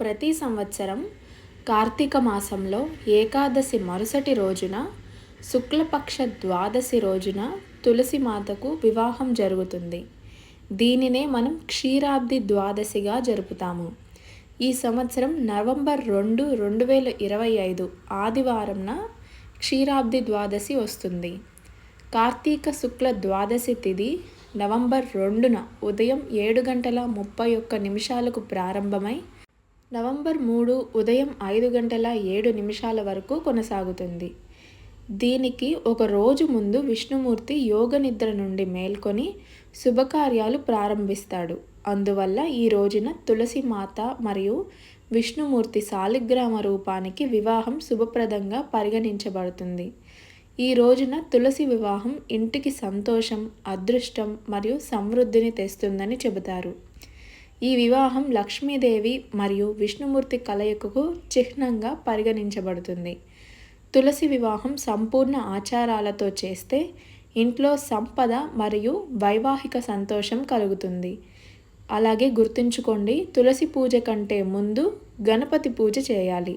ప్రతి సంవత్సరం కార్తీక మాసంలో ఏకాదశి మరుసటి రోజున శుక్లపక్ష ద్వాదశి రోజున తులసి మాతకు వివాహం జరుగుతుంది. దీనినే మనం క్షీరాబ్ది ద్వాదశిగా జరుపుతాము. ఈ సంవత్సరం నవంబర్ రెండు రెండు వేల ఇరవై ఐదు ఆదివారంన క్షీరాబ్ది ద్వాదశి వస్తుంది. కార్తీక శుక్ల ద్వాదశి తిథి నవంబర్ రెండున ఉదయం ఏడు గంటల ముప్పై ఒక్క నిమిషాలకు ప్రారంభమై నవంబర్ మూడు ఉదయం ఐదు గంటల ఏడు నిమిషాల వరకు కొనసాగుతుంది. దీనికి ఒక రోజు ముందు విష్ణుమూర్తి యోగ నిద్ర నుండి మేల్కొని శుభకార్యాలు ప్రారంభిస్తాడు. అందువల్ల ఈ రోజున తులసి మాత మరియు విష్ణుమూర్తి శాలిగ్రామ రూపానికి వివాహం శుభప్రదంగా పరిగణించబడుతుంది. ఈ రోజున తులసి వివాహం ఇంటికి సంతోషం అదృష్టం మరియు సమృద్ధిని తెస్తుందని చెబుతారు. ఈ వివాహం లక్ష్మీదేవి మరియు విష్ణుమూర్తి కలయికకు చిహ్నంగా పరిగణించబడుతుంది. తులసి వివాహం సంపూర్ణ ఆచారాలతో చేస్తే ఇంట్లో సంపద మరియు వైవాహిక సంతోషం కలుగుతుంది. అలాగే గుర్తుంచుకోండి తులసి పూజ కంటే ముందు గణపతి పూజ చేయాలి.